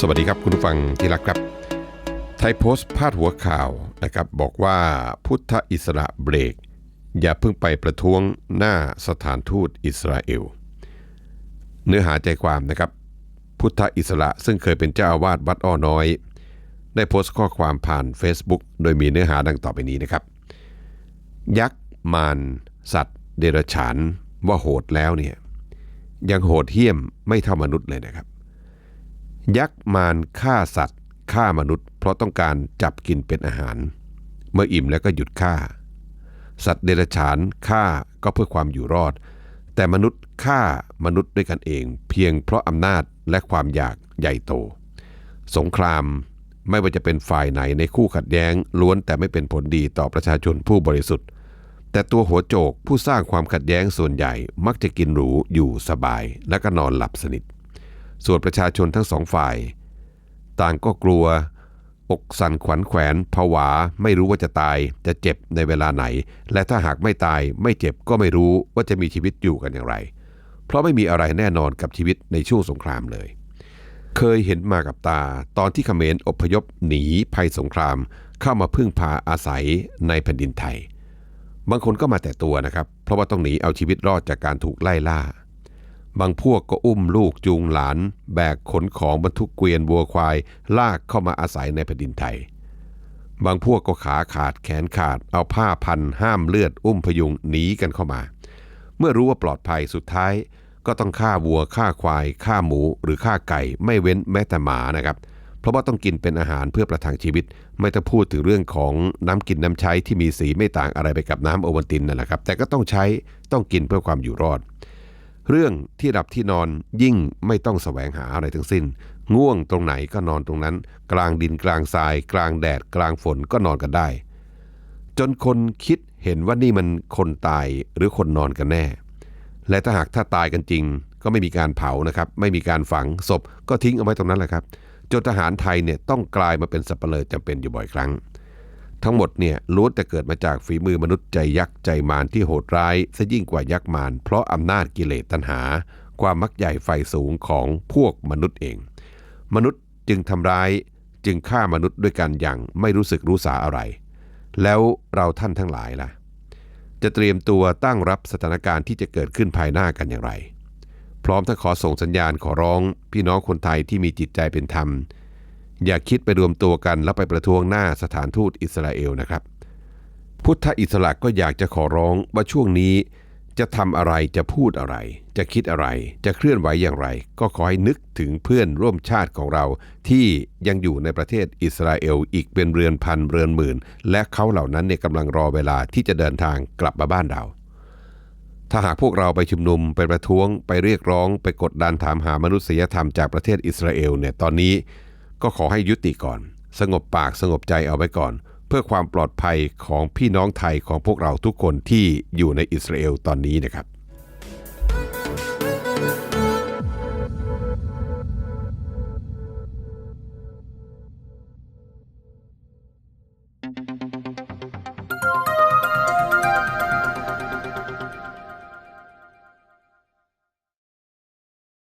สวัสดีครับคุณผู้ฟังที่รักครับ ไทยโพสต์พาดหัวข่าวนะครับบอกว่าพุทธอิสระเบรก อย่าเพิ่งไปประท้วงหน้าสถานทูตอิสราเอล เนื้อหาใจความนะครับ พุทธอิสระซึ่งเคยเป็นเจ้าอาวาสวัดอ้อน้อย ได้โพสต์ข้อความผ่าน Facebook โดยมีเนื้อหาดังต่อไปนี้นะครับ ยักษ์มารสัตว์ เดรัจฉานว่าโหดแล้วเนี่ยยังโหดเหี้ยมไม่เท่ามนุษย์เลยนะครับ ยักษ์มารฆ่าสัตว์ฆ่ามนุษย์ เพราะต้องการจับกินเป็นอาหาร เมื่ออิ่มแล้วก็หยุดฆ่า สัตว์เดรัจฉานฆ่าก็เพื่อความอยู่รอด แต่มนุษย์ฆ่ามนุษย์ด้วยกันเอง เพียงเพราะอำนาจและความอยากใหญ่โต สงครามไม่ว่าจะเป็นฝ่ายไหนในคู่ขัดแย้ง ล้วนแต่ไม่เป็นผลดีต่อประชาชนผู้บริสุทธิ์ แต่ตัวหัวโจกผู้สร้างความขัดแย้งส่วนใหญ่มักจะกินหรูอยู่สบายและก็นอนหลับสนิท ส่วนประชาชนทั้งสองฝ่าย ต่างก็กลัว อกสั่นขวัญแขวนผวา ไม่รู้ว่าจะตายจะเจ็บในเวลาไหน และถ้าหากไม่ตายไม่เจ็บก็ไม่รู้ว่าจะมีชีวิตอยู่กันอย่างไร เพราะไม่มีอะไรแน่นอนกับชีวิตในช่วงสงครามเลย เคยเห็นมากับตา ตอนที่เขมรอพยพหนีภัยสงคราม เข้ามาพึ่งพาอาศัยในแผ่นดินไทย บางคนก็มาแต่ตัวนะครับ เพราะว่าต้องหนีเอาชีวิตรอดจากการถูกไล่ล่า บางพวกก็อุ้มลูกจูงหลาน แบกขนของบรรทุกเกวียนวัวควาย ลากเข้ามาอาศัยในแผ่นดินไทย บางพวกก็ขาขาดแขนขาด เอาผ้าพันห้ามเลือดอุ้มพยุงหนีกันเข้ามา เมื่อรู้ว่าปลอดภัยสุดท้าย ก็ต้องฆ่าวัวฆ่าควายฆ่าหมู หรือฆ่าไก่ไม่เว้นแม้แต่หมานะครับ เพราะว่าต้องกินเป็นอาหารเพื่อประทังชีวิต ไม่ต้องพูดถึงเรื่องของน้ำกินน้ำใช้ที่มีสีไม่ต่างอะไรไปกับน้ำโอวัลตินนั่นแหละครับ แต่ก็ต้องใช้ต้องกินเพื่อความอยู่รอด เรื่องที่หลับที่นอนยิ่งไม่ต้องแสวงหาอะไรทั้งสิ้น ง่วงตรงไหนก็นอนตรงนั้น กลางดินกลางทราย กลางแดดกลางฝนก็นอนกันได้ จนคนคิดเห็นว่านี่มันคนตายหรือคนนอนกันแน่ และถ้าหากถ้าตายกันจริง ก็ไม่มีการเผานะครับ ไม่มีการฝังศพก็ทิ้งเอาไว้ตรงนั้นแหละครับจนทหารไทยเนี่ยต้องกลายมาเป็นสับเปลือจำเป็นอยู่บ่อยครั้ง ทั้งหมดเนี่ยล้วนแต่เกิดมาจากฝีมือมนุษย์ใจยักษ์ใจมารที่โหดร้ายซะยิ่งกว่ายักษ์มารเพราะอำนาจกิเลสตัณหา ความมักใหญ่ไฟสูงของพวกมนุษย์เอง มนุษย์จึงทำร้ายจึงฆ่ามนุษย์ด้วยกันอย่างไม่รู้สึกรู้สาอะไร แล้วเราท่านทั้งหลายล่ะ จะเตรียมตัวตั้งรับสถานการณ์ที่จะเกิดขึ้นภายหน้ากันอย่างไร พร้อมทั้งขอส่งสัญญาณขอร้อง พี่น้องคนไทยที่มีจิตใจเป็นธรรม อย่าคิดไปรวมตัวกันแล้วไปประท้วงหน้าสถานทูตอิสราเอลนะครับ พุทธอิสระก็อยากจะขอร้องว่าช่วงนี้จะทำอะไรจะพูดอะไร จะคิดอะไรจะเคลื่อนไหวอย่างไร ก็ขอให้นึกถึงเพื่อนร่วมชาติของเรา ที่ยังอยู่ในประเทศอิสราเอลอีกเป็นเรือนพันเรือนหมื่น และเขาเหล่านั้นเนี่ยกำลังรอเวลาที่จะเดินทางกลับมาบ้านเรา ถ้าหากพวกเราไปชุมนุมไปประท้วงไปเรียกร้องไปกดดันถามหามนุษยธรรมจากประเทศอิสราเอลเนี่ยตอนนี้ ก็ขอให้ยุติก่อน สงบปากสงบใจเอาไว้ก่อน เพื่อความปลอดภัยของพี่น้องไทยของพวกเราทุกคนที่อยู่ในอิสราเอลตอนนี้นะครับ